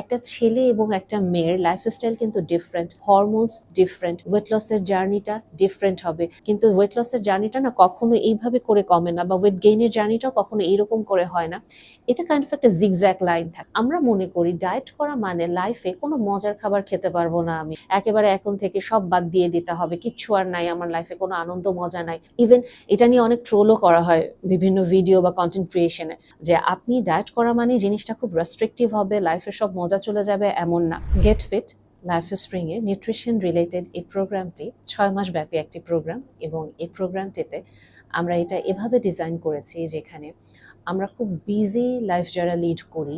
একটা ছেলে এবং একটা মেয়ের লাইফস্টাইল কিন্তু ডিফারেন্ট হরমোনস ডিফারেন্ট ওয়েট লসের জার্নিটা ডিফারেন্ট হবে। কিন্তু ওয়েট লসের জার্নিটা না কখনো এইভাবে করে কমে না বা ওয়েট গেইনের জার্নিটাও কখনো এইরকম করে হয় না। এটা কাইন্ড অফ একটা জিগজ্যাক লাইন থাকে। আমরা মনে করি ডায়েট করা মানে লাইফে কোনো মজার খাবার খেতে পারব না আমি। একেবারে এখন থেকে সব বাদ দিয়ে দিতে হবে। কিচ্ছু আর নাই, আমার লাইফে কোনো আনন্দ, মজা নাই। ইভেন এটা নিয়ে অনেক ট্রোলও করা হয় বিভিন্ন ভিডিও বা কন্টেন্ট ক্রিয়েশনে যে, আপনি ডায়েট করা মানে জিনিসটা খুব রেস্ট্রিকটিভ হবে লাইফে সব মজা চলে যাবে এমন না। গেট ফিট লাইফ স্প্রিং এর নিউট্রিশন রিলেটেড এই প্রোগ্রামটি ছয় মাস ব্যাপী একটি প্রোগ্রাম এবং এই প্রোগ্রামটিতে আমরা এটা এভাবে ডিজাইন করেছি যেখানে আমরা খুব বিজি লাইফ যারা লিড করি,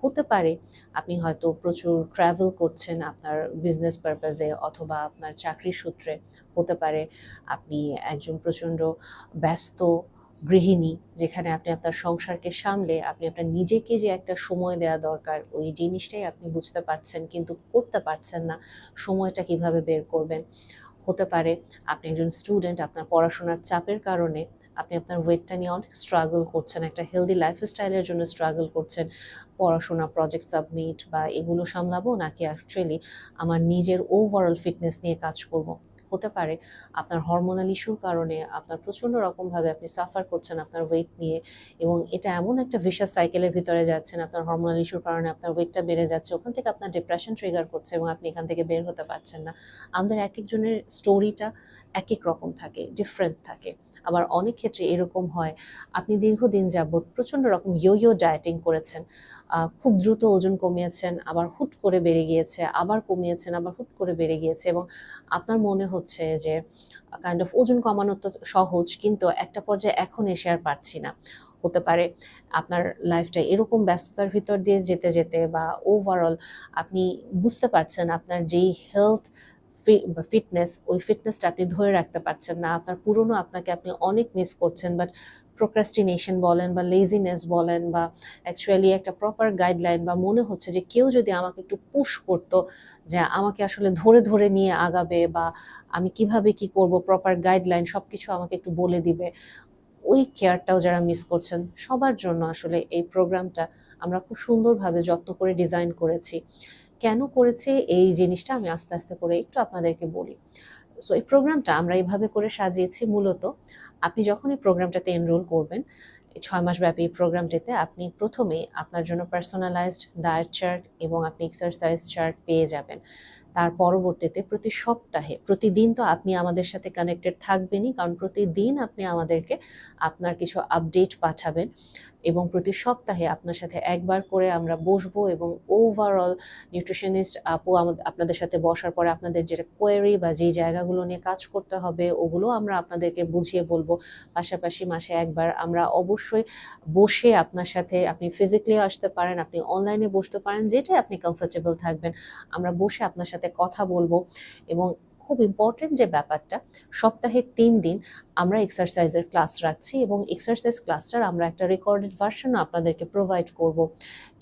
হতে পারে আপনি হয়তো প্রচুর ট্রাভেল করছেন আপনার বিজনেস পারপাজে অথবা আপনার চাকরির সূত্রে, হতে পারে আপনি একজন প্রচণ্ড ব্যস্ত গৃহিণী, যেখানে আপনি আপনার সংসারকে সামলে, আপনি আপনার নিজেকে যে একটা সময় দেওয়া দরকার, ওই জিনিসটাই আপনি বুঝতে পারছেন কিন্তু করতে পারছেন না, সময়টা কীভাবে বের করবেন? হতে পারে আপনি একজন স্টুডেন্ট আপনার পড়াশোনার চাপের কারণে আপনি আপনার ওয়েটটা নিয়ে অনেক স্ট্রাগল করছেন, একটা হেলদি লাইফস্টাইলের জন্য স্ট্রাগল করছেন, পড়াশোনা প্রজেক্ট সাবমিট বা এগুলো সামলাবো নাকি অ্যাকচুয়ালি আমার নিজের ওভারঅল ফিটনেস নিয়ে কাজ করব? হতে পারে। আপনার হরমোনাল ইস্যুর কারণে আপনার প্রচণ্ড রকমভাবে আপনি সাফার করছেন আপনার ওয়েট নিয়ে এবং এটা এমন একটা ভিশাস সাইকেলের ভিতরে যাচ্ছেন, আপনার হরমোনাল ইস্যুর কারণে আপনার ওয়েটটা বেড়ে যাচ্ছে, ওখান থেকে আপনার ডিপ্রেশন ট্রিগার করছে এবং আপনি এখান থেকে বের হতে পারছেন না। আমাদের এক একজনের স্টোরিটা এক এক রকম থাকে ডিফারেন্ট থাকে। আবার অনেক ক্ষেত্রে এরকম হয়, আপনি দীর্ঘদিন যাবৎ প্রচণ্ড রকম ইয়ো ইয়ো ডায়েটিং করেছেন। খুব দ্রুত ওজন কমিয়েছেন, আবার হুট করে বেড়ে গিয়েছে, আবার কমিয়েছেন, আবার হুট করে বেড়ে গিয়েছে এবং আপনার মনে হচ্ছে যে কাইন্ড অফ ওজন কমানো তো সহজ, কিন্তু একটা পর্যায়ে এখন এসে আর পারছি না। হতে পারে আপনার লাইফটা এরকম ব্যস্ততার ভিতর দিয়ে যেতে যেতে বা ওভারঅল আপনি বুঝতে পারছেন আপনার যেই হেলথ ফিটনেস ওই ফিটনেসটা আপনি ধরে রাখতে পারছেন না, আপনার পুরনো আপনাকে আপনি অনেক মিস করছেন বাট প্রোক্রাস্টিনেশন বলেন বা লেজিনেস বলেন বা অ্যাকচুয়ালি একটা প্রপার গাইডলাইন বা মনে হচ্ছে যে কেউ যদি আমাকে একটু পুশ করতো যে আমাকে আসলে ধরে ধরে নিয়ে আগাবে বা আমি কীভাবে কি করব প্রপার গাইডলাইন সব কিছু আমাকে একটু বলে দিবে, ওই কেয়ারটাও যারা মিস করছেন, সবার জন্য আসলে এই প্রোগ্রামটা আমরা খুব সুন্দরভাবে যত্ন করে ডিজাইন করেছি। কেন করেছে? এই জিনিসটা আমি আস্তে আস্তে করে একটু আপনাদেরকে বলি। সো এই প্রোগ্রামটা আমরা এইভাবে করে সাজিয়েছি মূলত, আপনি যখন এই প্রোগ্রামটাতে এনরোল করবেন ছয় মাস ব্যাপী এই প্রোগ্রামটিতে আপনি প্রথমে আপনার জন্য পার্সোনালাইজড ডায়েট চার্ট এবং আপনি এক্সারসাইজ চার্ট পেয়ে যাবেন। তার পরবর্তীতে প্রতি সপ্তাহে, প্রতিদিন তো আপনি আমাদের সাথে কানেক্টেড থাকবেনই, কারণ প্রতিদিন আপনি আমাদেরকে আপনার কিছু আপডেট পাঠাবেন এবং প্রতি সপ্তাহে আপনার সাথে একবার করে আমরা বসবো এবং ওভারঅল নিউট্রিশনিস্ট আপু আপনাদের সাথে বসার পরে আপনাদের যেটা কোয়েরি বা যেই জায়গাগুলো নিয়ে কাজ করতে হবে, ওগুলো আমরা আপনাদেরকে বুঝিয়ে বলব। পাশাপাশি মাসে একবার আমরা অবশ্যই বসে আপনার সাথে আপনি ফিজিক্যালি আসতে পারেন, আপনি অনলাইনে বসতে পারেন, যেটাই আপনি কমফোর্টেবল থাকবেন, আমরা বসে আপনার সাথে কথা বলব এবং খুব ইম্পর্টেন্ট যে ব্যাপারটা, সপ্তাহে তিন দিন আমরা এক্সারসাইজের ক্লাস রাখছি এবং এক্সারসাইজ ক্লাসটার আমরা একটা রেকর্ডেড ভার্সনও আপনাদেরকে প্রোভাইড করব।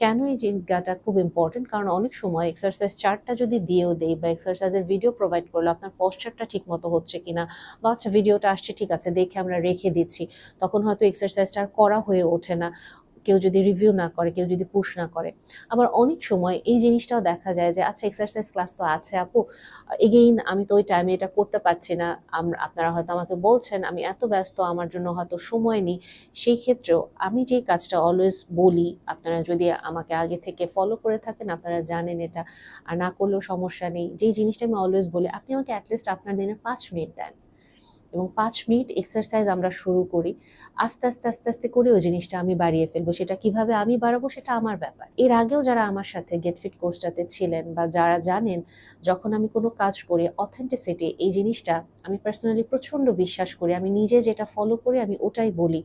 কেন এই জায়গাটা খুব ইম্পর্টেন্ট কারণ অনেক সময় এক্সারসাইজ চার্টটা যদি দিয়েও দেই বা এক্সারসাইজের ভিডিও প্রোভাইড করলে আপনার পশ্চারটা ঠিক মতো হচ্ছে কিনা বা আচ্ছা ভিডিওটা আসছে, ঠিক আছে, দেখে আমরা রেখে দিচ্ছি, তখন হয়তো এক্সারসাইজটা আর করা হয়ে ওঠে না। কেউ যদি রিভিউ না করে, কেউ যদি পুশ না করে। আবার অনেক সময় এই জিনিসটাও দেখা যায় যে আচ্ছা এক্সারসাইজ ক্লাস তো আছে আপু এগেইন আমি তো ওই টাইমে এটা করতে পারছি না। আপনারা হয়তো আমাকে বলছেন, আমি এত ব্যস্ত, আমার জন্য হয়তো সময় নেই। সেই ক্ষেত্রেও আমি যেই কাজটা অলওয়েজ বলি, আপনারা যদি আমাকে আগে থেকে ফলো করে থাকেন, আপনারা জানেন এটা। আর না করলেও সমস্যা নেই। যেই জিনিসটা আমি অলওয়েজ বলি, আপনি আমাকে অ্যাটলিস্ট আপনার দিনে পাঁচ মিনিট দেন। এবং পাঁচ মিনিট এক্সারসাইজ আমরা শুরু করি, আস্তে আস্তে আস্তে আস্তে করে ওই জিনিসটা আমি বাড়িয়ে ফেলব। সেটা কীভাবে আমি বাড়াবো সেটা আমার ব্যাপার। এর আগেও যারা আমার সাথে গেট ফিট কোর্সটাতে ছিলেন বা যারা জানেন, যখন আমি কোনো কাজ করি অথেন্টিসিটি এই জিনিসটা আমি পার্সোনালি প্রচণ্ড বিশ্বাস করি। আমি নিজে যেটা ফলো করি, আমি ওটাই বলি।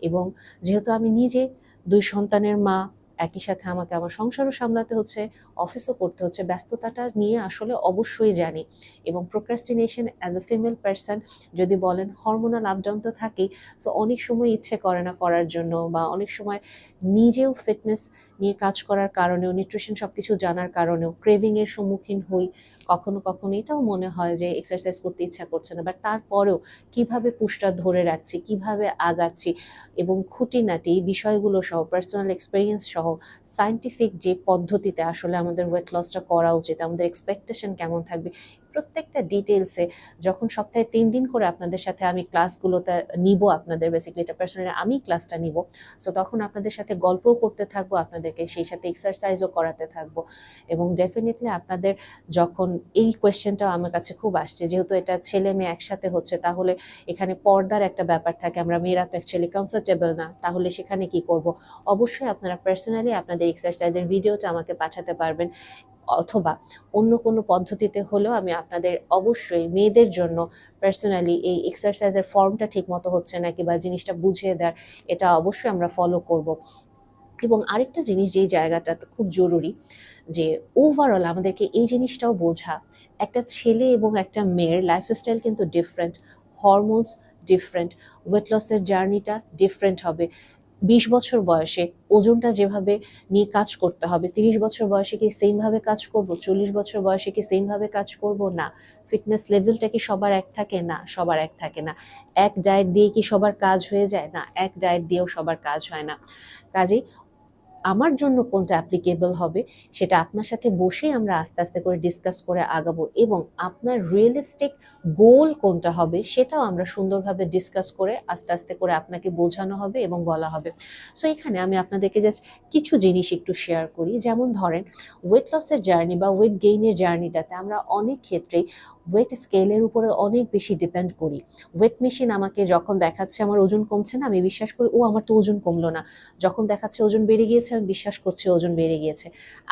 এবং যেহেতু আমি নিজে দুই সন্তানের মা একই সাথে আমাকে আমার সংসারও সামলাতে হচ্ছে অফিসও করতে হচ্ছে। ব্যস্ততাটা নিয়ে আসলে অবশ্যই জানি। এবং procrastination as a female person যদি বলেন হরমোনাল আপডাউন তো থাকেই সো অনেক সময় ইচ্ছে করে না করার জন্য বা অনেক সময় নিজেও ফিটনেস নিয়ে কাজ করার কারণেও নিউট্রিশন সব কিছু জানার কারণেও ক্রেভিং এর সম্মুখীন হই। কখনো কখনো এটাও মনে হয় যে এক্সারসাইজ করতে ইচ্ছা করছে না বাট তারপরেও কীভাবে পুষ্টা ধরে রাখছি, কীভাবে আগাচ্ছি এবং খুঁটিনাটি বিষয়গুলো সহ পার্সোনাল এক্সপিরিয়েন্স সহ সায়েন্টিফিক যে পদ্ধতিতে আসলে আমাদের ওয়েট লসটা করা উচিত, আমাদের এক্সপেকটেশন কেমন থাকবে প্রত্যেকটা ডিটেলসে যখন সপ্তাহে তিন দিন করে আপনাদের সাথে আমি ক্লাসগুলোতে নিব আপনাদের বেসিক্যালি এটা পার্সোনালি আমি ক্লাসটা নিব। সো তখন আপনাদের সাথে গল্পও করতে থাকব, আপনাদেরকে সেই সাথে এক্সারসাইজও করাতে থাকব। এবং ডেফিনেটলি আপনাদের যখন এই কোয়েশ্চেনটাও আমার কাছে খুব আসছে, যেহেতু এটা ছেলে মেয়ে একসাথে হচ্ছে, তাহলে এখানে পর্দার একটা ব্যাপার থাকে। আমরা মেয়েরা তো অ্যাকচুয়ালি কমফোর্টেবল না, তাহলে সেখানে কি করব? অবশ্যই আপনারা পার্সোনালি আপনাদের এক্সারসাইজের ভিডিওটা আমাকে পাঠাতে পারবেন। অথবা অন্য কোনো পদ্ধতিতে হলেও আমি আপনাদের অবশ্যই মেয়েদের জন্য পার্সোনালি এই এক্সারসাইজের ফর্মটা ঠিক মতো হচ্ছে নাকি বা জিনিসটা বুঝিয়ে দেওয়ার এটা অবশ্যই আমরা ফলো করব। এবং আরেকটা জিনিস যেই জায়গাটা খুব জরুরি যে ওভারঅল আমাদেরকে এই জিনিসটাও বোঝা, একটা ছেলে এবং একটা মেয়ের লাইফস্টাইল কিন্তু ডিফারেন্ট হরমোনস ডিফারেন্ট ওয়েট লসের জার্নিটা ডিফারেন্ট হবে। বিশ বছর বয়সে ওজনটা যেভাবে নিয়ে কাজ করতে হবে, তিরিশ বছর বয়সে কি সেমভাবে কাজ করব, চল্লিশ বছর বয়সে কি সেমভাবে কাজ করব? না। ফিটনেস লেভেলটা কি সবার এক থাকে? না, সবার এক থাকে না। এক ডায়েট দিয়ে কি সবার কাজ হয়ে যায়? না, এক ডায়েট দিয়েও সবার কাজ হয় না। কাজেই আমার জন্য কোনটা অ্যাপ্লিকেবল হবে, সেটা আপনার সাথে বসেই আমরা আস্তে আস্তে করে ডিসকাস করে আগাবো এবং আপনার রিয়েলিস্টিক গোল কোনটা হবে, সেটাও আমরা সুন্দরভাবে ডিসকাস করে আস্তে আস্তে করে আপনাকে বোঝানো হবে এবং বলা হবে। সো এখানে আমি আপনাদেরকে জাস্ট কিছু জিনিস একটু শেয়ার করি। যেমন ধরেন ওয়েট লসের জার্নি বা ওয়েট গেইনের জার্নিটাতে আমরা অনেক ক্ষেত্রেই ওয়েট স্কেলের উপরে অনেক বেশি ডিপেন্ড করি। ওয়েট মেশিন আমাকে যখন দেখাচ্ছে আমার ওজন কমছে না, আমি বিশ্বাস করি, ও, আমার তো ওজন কমলো না। যখন দেখাচ্ছে ওজন বেড়ে গিয়েছে আমি বিশ্বাস করছি ওজন বেড়ে গিয়েছে।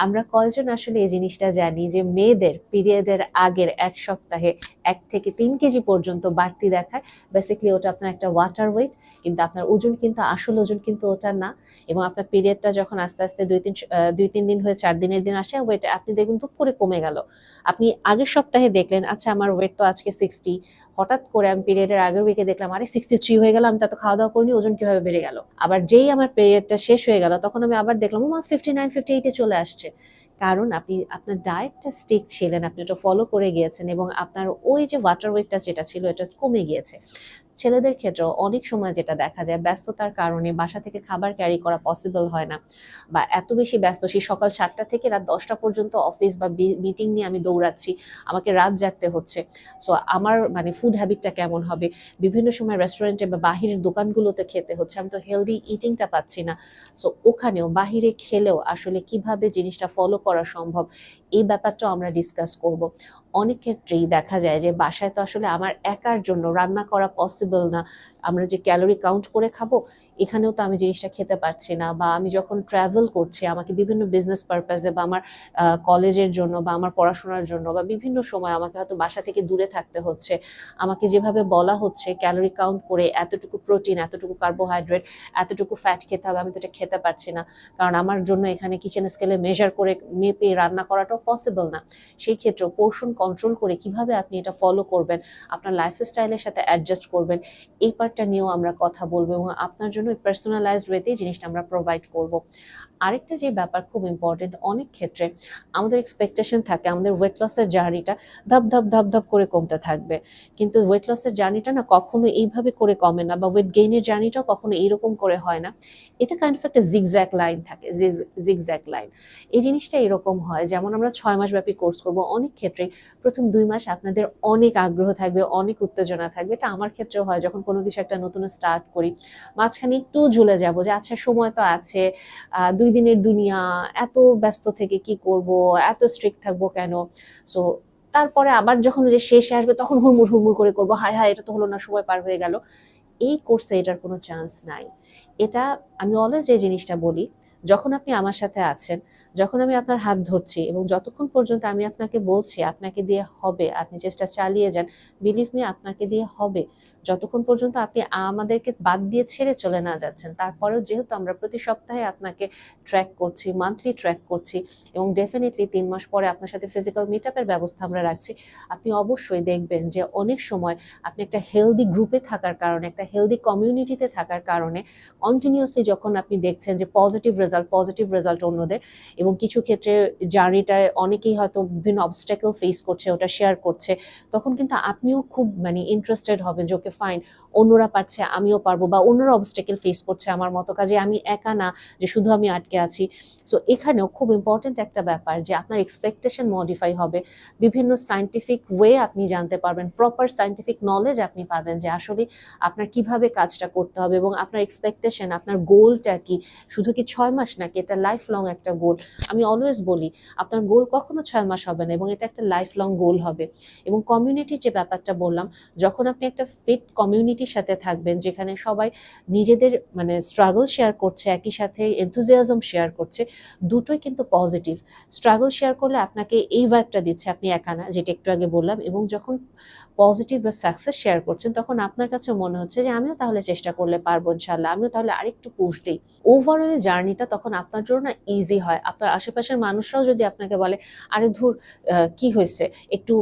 আমরা কয়জন আসলে এই জিনিসটা জানি যে মেয়েদের পিরিয়ডের আগের এক সপ্তাহে এক থেকে তিন কেজি পর্যন্ত বাড়তি দেখায়। বেসিক্যালি ওটা আপনার একটা ওয়াটার ওয়েট কিন্তু আপনার ওজন কিন্তু, আসল ওজন কিন্তু ওটা না। এবং আপনার পিরিয়ডটা যখন আস্তে আস্তে দুই তিন দুই তিন দিন হয়ে, চার দিনের দিন আসে ওয়েট আপনি দেখুন দুপুরে কমে গেল। আপনি আগের সপ্তাহে দেখলেন আচ্ছা আমার ওয়েট তো আজকে সিক্সটি হঠাৎ করে আমি পিরিয়ডের আগের উইকে দেখলাম, আরে সিক্সটি থ্রি হয়ে গেল, আমি তো খাওয়া দাওয়া করিনি, ওজন কীভাবে বেড়ে গেল? আবার যেই আমার পিরিয়ডটা শেষ হয়ে গেল, তখন আমি আবার দেখলাম আমার ফিফটি নাইন ফিফটি এইটে চলে আসছে। কারণ আপনি, আপনার ডায়েটটা স্টিক ছিলেন, আপনি ওটা ফলো করে গিয়েছেন এবং আপনার ওই যে ওয়াটার ওয়েটটা যেটা ছিল, এটা কমে গিয়েছে। ছেলেদের ক্ষেত্রেও অনেক সময় যেটা দেখা যায়, ব্যস্ততার কারণে বাসা থেকে খাবার ক্যারি করা পসিবল হয় না বা এত বেশি ব্যস্ত। সেই সকাল সাতটা থেকে রাত দশটা পর্যন্ত অফিস বা মিটিং নিয়ে আমি দৌড়াচ্ছি। আমাকে রাত জাগতে হচ্ছে। সো আমার মানে ফুড হ্যাবিটটা কেমন হবে? বিভিন্ন সময় রেস্টুরেন্টে বা বাহিরের দোকানগুলোতে খেতে হচ্ছে। আমি তো হেলদি ইটিংটা পাচ্ছি না। সো ওখানেও বাহিরে খেলেও আসলে কীভাবে জিনিসটা ফলো করা সম্ভব, এই ব্যাপারটাও আমরা ডিসকাস করব। অনেক ক্ষেত্রেই দেখা যায় যে বাসায় তো আসলে আমার একার জন্য রান্না করা পসিবল না। আমরা যে ক্যালোরি কাউন্ট করে খাব এখানেও তো আমি জিনিসটা খেতে পারছি না বা আমি যখন ট্রাভেল করছি, আমাকে বিভিন্ন বিজনেস পারপাসে বা আমার কলেজের জন্য বা আমার পড়াশোনার জন্য বা বিভিন্ন সময় আমাকে হয়তো বাসা থেকে দূরে থাকতে হচ্ছে, আমাকে যেভাবে বলা হচ্ছে ক্যালোরি কাউন্ট করে এতটুকু প্রোটিন এতটুকু কার্বোহাইড্রেট এতটুকু ফ্যাট খেতে হবে, আমি তো এটা খেতে পারছি না। কারণ আমার জন্য এখানে কিচেন স্কেলে মেজার করে মেপে রান্না করাটাও পসিবল না। সেই ক্ষেত্রে পোর্শন কন্ট্রোল করে কীভাবে আপনি এটা ফলো করবেন, আপনার লাইফস্টাইলের সাথে অ্যাডজাস্ট করবেন, এই পার্টটা নিয়েও আমরা কথা বলব এবং আপনার জন্য পার্সোনালাইজড ওয়েতেই জিনিসটা আমরা প্রোভাইড করব। আরেকটা যে ব্যাপার খুব ইম্পর্টেন্ট অনেক ক্ষেত্রে আমাদের এক্সপেকটেশন থাকে আমাদের ওয়েট লসের জার্নিটা ধাপ ধাপ ধাপ ধাপ করে কমতে থাকবে। কিন্তু ওয়েট লসের জার্নিটা না কখনো এইভাবে করে কমে না বা ওয়েট গেইনের জার্নিটাও কখনো এইরকম করে হয় না। এটা কাইন্ড অফ একটা জিগজ্যাক লাইন থাকে জিগজ্যাক লাইন এই জিনিসটা এরকম হয় যেমন আমরা ছয় মাস ব্যাপী কোর্স করব অনেক ক্ষেত্রে প্রথম দুই মাস আপনাদের অনেক আগ্রহ থাকবে অনেক উত্তেজনা থাকবে। এটা আমার ক্ষেত্রেও হয় যখন কোনো কিছু একটা নতুন স্টার্ট করি মাঝখানে একটু ঝুলে যাব যে আচ্ছা সময় তো আছে আহ, দুই দিনের দুনিয়া, এত ব্যস্ত থেকে কি করব, এত স্ট্রিক্ট থাকব কেন? সো তারপরে আবার যখন যে শেষে আসবে তখন হুড়মুড় হুড়মুড় করে করব, হায় হায়, এটা তো হলো না, সময় পার হয়ে গেল। এই কোর্সে এটার কোনো চান্স নাই। এটা আমি অলওয়েজ যে জিনিসটা বলি, যখন আপনি আমার সাথে আছেন, যখন আমি আপনার হাত ধরছি এবং যতক্ষণ পর্যন্ত আমি আপনাকে বলছি, আপনাকে দিয়ে হবে, আপনি চেষ্টা চালিয়ে যান বিলিভ মি আপনাকে দিয়ে হবে। যতক্ষণ পর্যন্ত আপনি আমাদেরকে বাদ দিয়ে ছেড়ে চলে না যাচ্ছেন, তারপরেও যেহেতু আমরা প্রতি সপ্তাহে আপনাকে ট্র্যাক করছি মান্থলি ট্র্যাক করছি এবং ডেফিনেটলি তিন মাস পরে আপনার সাথে ফিজিক্যাল মিট আপের ব্যবস্থা আমরা রাখছি, আপনি অবশ্যই দেখবেন যে অনেক সময় আপনি একটা হেলদি গ্রুপে থাকার কারণে, একটা হেলদি কমিউনিটিতে থাকার কারণে কন্টিনিউসলি যখন আপনি দেখছেন যে পজিটিভ রেজাল্ট পজিটিভ রেজাল্ট অন্যদের এবং কিছু ক্ষেত্রে জার্নিটায় অনেকেই হয়তো বিভিন্ন অবস্টেকল ফেস করছে, ওটা শেয়ার করছে, তখন কিন্তু আপনিও খুব মানে ইন্টারেস্টেড হবেন যে ওকে ফাইন অন্যরা পারছে, আমিও পারব বা অন্যরা অবস্টেকেল ফেস করছে আমার মতো। কাজে আমি একা না যে শুধু আমি আটকে আছি। সো এখানেও খুব ইম্পর্টেন্ট একটা ব্যাপার যে আপনার এক্সপেকটেশন মডিফাই হবে। বিভিন্ন সাইন্টিফিক ওয়ে আপনি জানতে পারবেন প্রপার সাইন্টিফিক নলেজ আপনি পাবেন যে আসলে আপনার কীভাবে কাজটা করতে হবে এবং আপনার এক্সপেকটেশন আপনার গোলটা কি? শুধু কি ছয় মাস নাকি এটা লাইফ লং একটা গোল আমি অলওয়েজ বলি, আপনার গোল কখনো ছয় মাস হবে না এবং এটা একটা লাইফ লং গোল হবে। এবং কমিউনিটির যে ব্যাপারটা বললাম, যখন আপনি একটা ফিট কমিউনিটির সাথে থাকবেন, যেখানে সবাই নিজেদের মানে স্ট্রাগল শেয়ার করছে, একই সাথে এনথুজিয়াজম শেয়ার করছে, দুটোই কিন্তু পজিটিভ স্ট্রাগল শেয়ার করলে আপনাকে এই ভাইবটা দিচ্ছে, আপনি একা না, যেটা একটু আগে বললাম, এবং যখন পজিটিভ বা সাকসেস শেয়ার করছেন, তখন আপনার কাছে মনে হচ্ছে যে, আমিও তাহলে চেষ্টা করলে পারব ইনশাল্লাহ আমিও তাহলে আরেকটু পুশ দিই। ওভারঅল জার্নিটা তখন আপনার জন্য না ইজি হয়। আপনার আশেপাশের মানুষরাও যদি আপনাকে বলে, আরে ধুর কি হয়েছে? একটু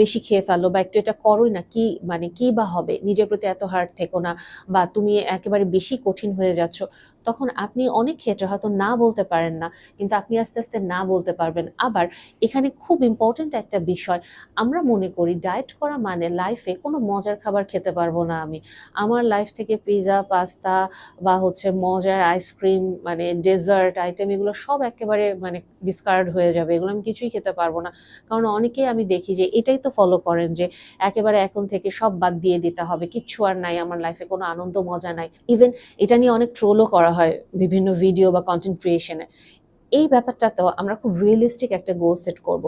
বেশি খেয়ে ফেলো বা একটু এটা করোই না, কি মানে কি বা হবে? নিজের প্রতি এত হার্ড থেকো না বা তুমি একেবারে বেশি কঠিন হয়ে যাচ্ছ। তখন আপনি অনেক ক্ষেত্রে হয়তো না বলতে পারেন না, কিন্তু আপনি আস্তে আস্তে না বলতে পারবেন। আবার এখানে খুব ইম্পর্টেন্ট একটা বিষয়, আমরা মনে করি ডায়েট করা মানে লাইফে কোনো মজার খাবার খেতে পারব না আমি। আমার লাইফ থেকে পিৎজা পাস্তা বা হচ্ছে মজার আইসক্রিম মানে ডেজার্ট আইটেম এগুলো সব একেবারে মানে ডিসকার্ড হয়ে যাবে। এগুলো আমি কিছুই খেতে পারব না। কারণ অনেকেই আমি দেখি যে এটাই তো ফলো করেন যে একেবারে এখন থেকে সব বাদ দিয়ে দিতে হবে, কিচ্ছু আর নাই, আমার লাইফে কোনো আনন্দ, মজা নাই। ইভেন এটা নিয়ে অনেক ট্রোলও করা হয় বিভিন্ন ভিডিও বা কন্টেন্ট ক্রিয়েশনে এই ব্যাপারটা তো আমরা খুব রিয়েলিস্টিক একটা গোল সেট করব।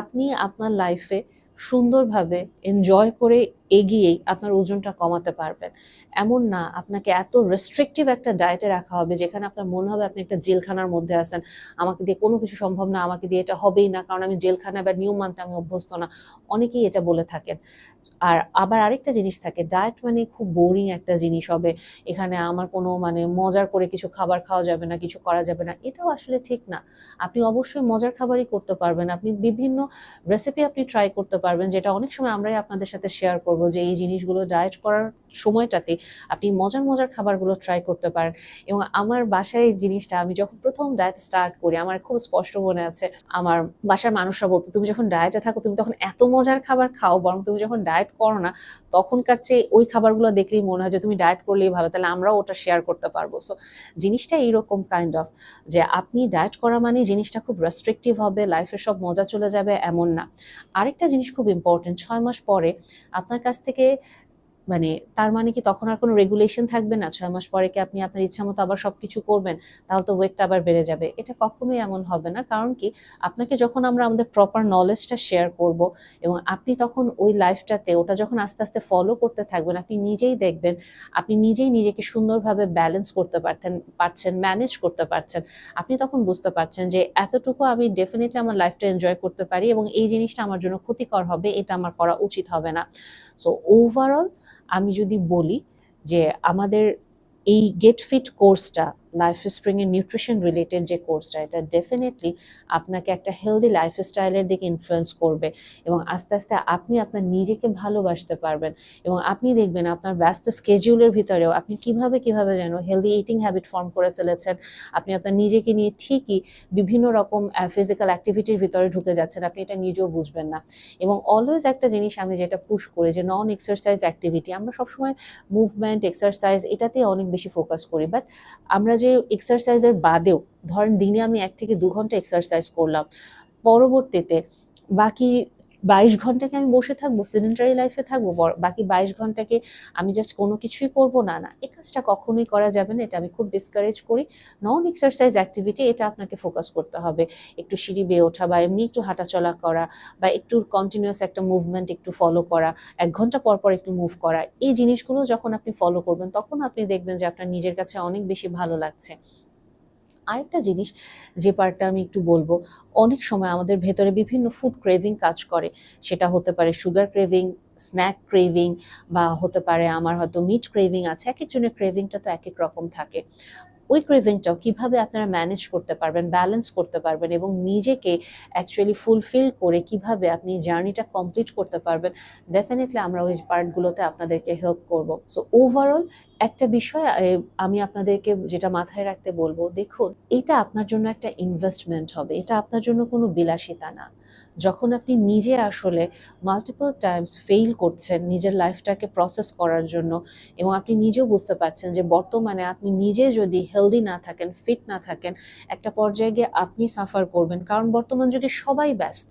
আপনি আপনার লাইফে সুন্দরভাবে এনজয় করে এগিয়েই আপনার ওজনটা কমাতে পারবেন। এমন না, আপনাকে এত রেস্ট্রিকটিভ একটা ডায়েটে রাখা হবে, যেখানে আপনার মনে হবে আপনি একটা জেলখানার মধ্যে আছেন। আমাকে দিয়ে কোনো কিছু সম্ভব না, আমাকে দিয়ে এটা হবেই না, কারণ আমি জেলখানা বা নিয়ম মানতে আমি অভ্যস্ত না। অনেকেই এটা বলে থাকেন। আর আবার আরেকটা জিনিস থাকে ডায়েট মানে খুব বোরিং একটা জিনিস হবে। এখানে আমার কোনো মানে মজার করে কিছু খাবার খাওয়া যাবে না, কিছু করা যাবে না, এটাও আসলে ঠিক না। আপনি অবশ্যই মজার খাবারই করতে পারবেন। আপনি বিভিন্ন রেসিপি আপনি ট্রাই করতে পারবেন, যেটা অনেক সময় আমরাই আপনাদের সাথে শেয়ার করব যে এই জিনিসগুলো ডায়েট করার সময়টাতে আপনি মজার মজার খাবারগুলো ট্রাই করতে পারেন। এবং আমার বাসায় জিনিসটা আমি যখন প্রথম ডায়েট স্টার্ট করি, আমার খুব স্পষ্ট মনে আছে। আমার বাসার মানুষরা বলতো, তুমি যখন ডায়েটে থাকো, তুমি তখন এত মজার খাবার খাও, বরং তুমি যখন ডায়েট করো না, তখনকার চেয়ে ওই খাবারগুলো দেখলেই মনে হয় যে তুমি ডায়েট করলেই ভালো, তাহলে আমরাও ওটা শেয়ার করতে পারব। সো জিনিসটা এইরকম কাইন্ড অফ যে আপনি ডায়েট করা মানে জিনিসটা খুব রেস্ট্রিকটিভ হবে লাইফের সব মজা চলে যাবে, এমন না। আরেকটা জিনিস খুব ইম্পর্টেন্ট ছয় মাস পরে আপনার কাছ থেকে মানে তার মানে কি তখন আর কোনো রেগুলেশন থাকবে না? ছয় মাস পরে কি আপনি আপনার ইচ্ছা মতো আবার সবকিছু করবেন? তাহলে তো ওয়েটটা আবার বেড়ে যাবে। এটা কখনোই এমন হবে না। কারণ কি আপনাকে যখন আমরা আমাদের প্রপার নলেজটা শেয়ার করব এবং আপনি তখন ওই লাইফটাতে ওটা যখন আস্তে আস্তে ফলো করতে থাকবেন, আপনি নিজেই দেখবেন, আপনি নিজেই নিজেকে সুন্দরভাবে ব্যালেন্স করতে পারতেন, পারছেন ম্যানেজ করতে পারছেন। আপনি তখন বুঝতে পারছেন যে এতটুকু আমি ডেফিনেটলি আমার লাইফটা এনজয় করতে পারি এবং এই জিনিসটা আমার জন্য ক্ষতিকর হবে, এটা আমার করা উচিত হবে না। সো ওভারঅল আমি যদি বলি যে আমাদের এই গেট ফিট কোর্সটা লাইফ স্প্রিং এর নিউট্রিশন রিলেটেড যে কোর্সটা এটা ডেফিনেটলি আপনাকে একটা হেলদি লাইফ লাইফস্টাইলের দিকে ইনফ্লুয়েন্স করবে এবং আস্তে আস্তে আপনি আপনার নিজেকে ভালোবাসতে পারবেন এবং আপনি দেখবেন আপনার ব্যস্ত স্কেজিউলের ভিতরেও আপনি কীভাবে কীভাবে যেন হেলদি ইটিং হ্যাবিট ফর্ম করে ফেলেছেন, আপনি আপনার নিজেকে নিয়ে ঠিকই বিভিন্ন রকম ফিজিক্যাল অ্যাক্টিভিটির ভিতরে ঢুকে যাচ্ছেন, আপনি এটা নিজেও বুঝবেন না। এবং অলওয়েজ একটা জিনিস আমি যেটা পুশ করি যে নন এক্সারসাইজ অ্যাক্টিভিটি আমরা সবসময় মুভমেন্ট এক্সারসাইজ এটাতে অনেক বেশি ফোকাস করি বাট আমরা এক্সারসাইজের বাদেও ধরেন দিনে আমি এক থেকে দু ঘণ্টা এক্সারসাইজ করলাম পরবর্তীতে বাকি বাইশ ঘন্টাকে আমি বসে থাকব সিডেন্টারি লাইফে থাকব বাকি বাইশ ঘন্টাকে আমি জাস্ট কোনো কিছুই করব না না। এ কাজটা কখনোই করা যাবে না, এটা আমি খুব ডিসকারেজ করি। নন এক্সারসাইজ অ্যাক্টিভিটি এটা আপনাকে ফোকাস করতে হবে। একটু সিঁড়ি বেয়ে ওঠা বা এমনি একটু হাঁটাচলা করা বা একটু কন্টিনিউয়াস একটা মুভমেন্ট একটু ফলো করা, এক ঘণ্টা পর পর একটু মুভ করা। এই জিনিসগুলো যখন আপনি ফলো করবেন, তখন আপনি দেখবেন যে আপনার নিজের কাছে অনেক বেশি ভালো লাগছে। আরেকটা জিনিস, যে পার্টটা আমি একটু বলব, অনেক সময় আমাদের ভেতরে বিভিন্ন ফুড ক্রেভিং কাজ করে। সেটা হতে পারে সুগার ক্রেভিং স্ন্যাক ক্রেভিং বা হতে পারে আমার হয়তো মিট ক্রেভিং আছে, এক একজনের ক্রেভিংটা তো এক এক রকম থাকে। ওই ক্রেভিংটাও কীভাবে আপনারা ম্যানেজ করতে পারবেন, ব্যালেন্স করতে পারবেন এবং নিজেকে অ্যাকচুয়ালি ফুলফিল করে কীভাবে আপনি জার্নিটা কমপ্লিট করতে পারবেন ডেফিনেটলি আমরা ওই পার্টগুলোতে আপনাদেরকে হেল্প করব। সো ওভারঅল একটা বিষয় আমি আপনাদেরকে যেটা মাথায় রাখতে বলব, দেখুন, এটা আপনার জন্য একটা ইনভেস্টমেন্ট হবে, এটা আপনার জন্য কোনো বিলাসিতা না। যখন আপনি নিজে আসলে মাল্টিপল টাইমস ফেইল করছেন নিজের লাইফটাকে প্রসেস করার জন্য এবং আপনি নিজেও বুঝতে পারছেন যে বর্তমানে আপনি নিজে যদি হেলদি না থাকেন ফিট না থাকেন, একটা পর্যায়ে গিয়ে আপনি সাফার করবেন। কারণ বর্তমান যুগে সবাই ব্যস্ত।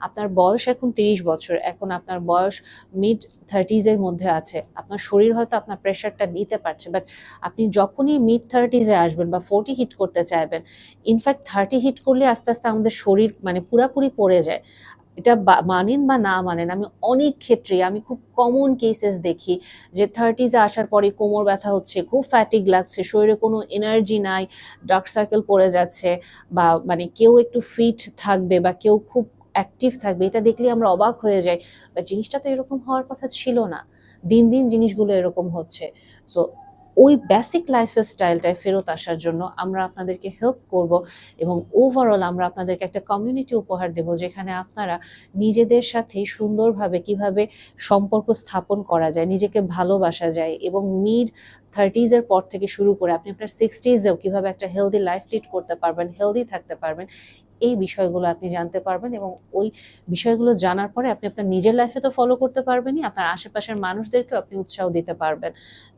আপনার বয়স এখন তিরিশ বছর, এখন আপনার বয়স মিড থার্টিজের মধ্যে আছে। আপনার শরীর হয়তো আপনার প্রেশারটা নিতে পারছে বাট আপনি যখনই মিড থার্টিজে আসবেন বা ফোর্টি হিট করতে চাইবেন ইনফ্যাক্ট থার্টি হিট করলে আস্তে আস্তে আমাদের শরীর মানে পুরাপুরি পড়ে যায়। এটা বা- মানেন বা না মানেন, আমি অনেক ক্ষেত্রে, আমি খুব কমন কেসেস দেখি যে থার্টিজে আসার পরে কোমর ব্যথা হচ্ছে, খুব ফ্যাটিক লাগছে, শরীরে কোনো এনার্জি নাই ডার্ক সার্কেল পড়ে যাচ্ছে বা মানে কেউ একটু ফিট থাকবে বা কেউ খুব অ্যাক্টিভ থাকবে, এটা দেখলে আমরা অবাক হয়ে যাই। বা জিনিসটা তো এরকম হওয়ার কথা ছিল না। দিন দিন জিনিসগুলো এরকম হচ্ছে। সো ওই বেসিক লাইফ স্টাইলটায় ফেরত আসার জন্য আমরা আপনাদেরকে হেল্প করব এবং ওভারঅল আমরা আপনাদেরকে একটা কমিউনিটি উপহার দেব যেখানে আপনারা নিজেদের সাথে সুন্দরভাবে কীভাবে সম্পর্ক স্থাপন করা যায়, নিজেকে ভালোবাসা যায় এবং মিড থার্টিজের পর থেকে শুরু করে আপনি আপনার সিক্সটিজেও কীভাবে একটা হেলদি লাইফ লিড করতে পারবেন হেলদি থাকতে পারবেন এই বিষয়গুলো আপনি জানতে পারবেন এবং ওই বিষয়গুলো জানার পরে আপনি আপনার নিজের লাইফে তো ফলো করতে পারবেনই, আপনার আশেপাশের মানুষদেরকেও আপনি উৎসাহ দিতে পারবেন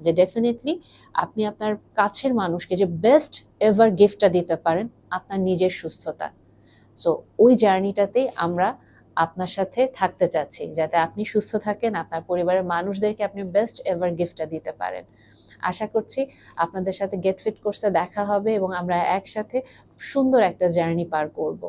যে ডেফিনেটলি আপনি আপনার কাছের মানুষকে যে বেস্ট এভার গিফটটা দিতে পারেন, আপনার নিজের সুস্থতা। সো ওই জার্নিটাতে আমরা আপনার সাথে থাকতে চাচ্ছি, যাতে আপনি সুস্থ থাকেন, আপনার পরিবারের মানুষদেরকে আপনি বেস্ট এভার গিফটটা দিতে পারেন। আশা করছি আপনাদের সাথে গেট ফিট কোর্সে দেখা হবে এবং আমরা একসাথে সুন্দর একটা জার্নি পার করব।